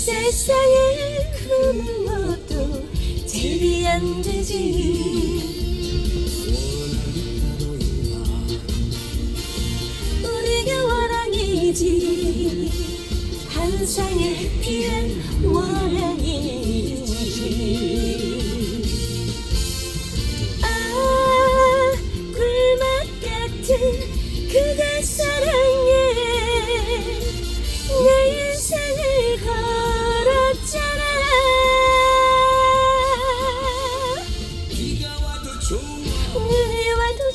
세상에 그 무엇도 제비 안 되지. 우리가 원앙이지. 환상의 해피한 원앙이지. 아 꿀맛 같은 그대 사랑에 내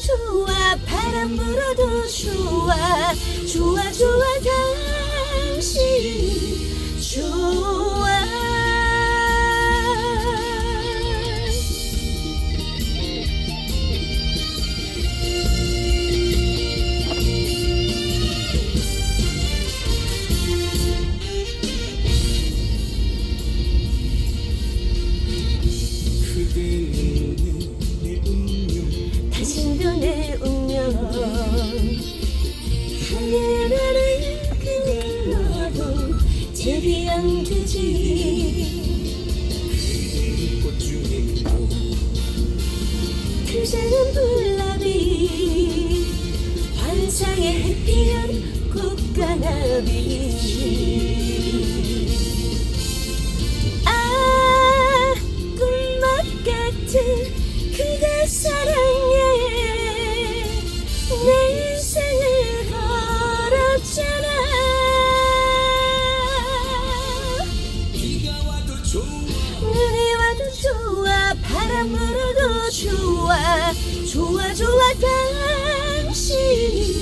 좋아. 바람 불어도 좋아. 좋아 좋아 안 되지 꽃 중에 꽃 그새는 불나비 환상의 해피한 꽃가나비 사랑으로도 좋아 좋아 좋아 당신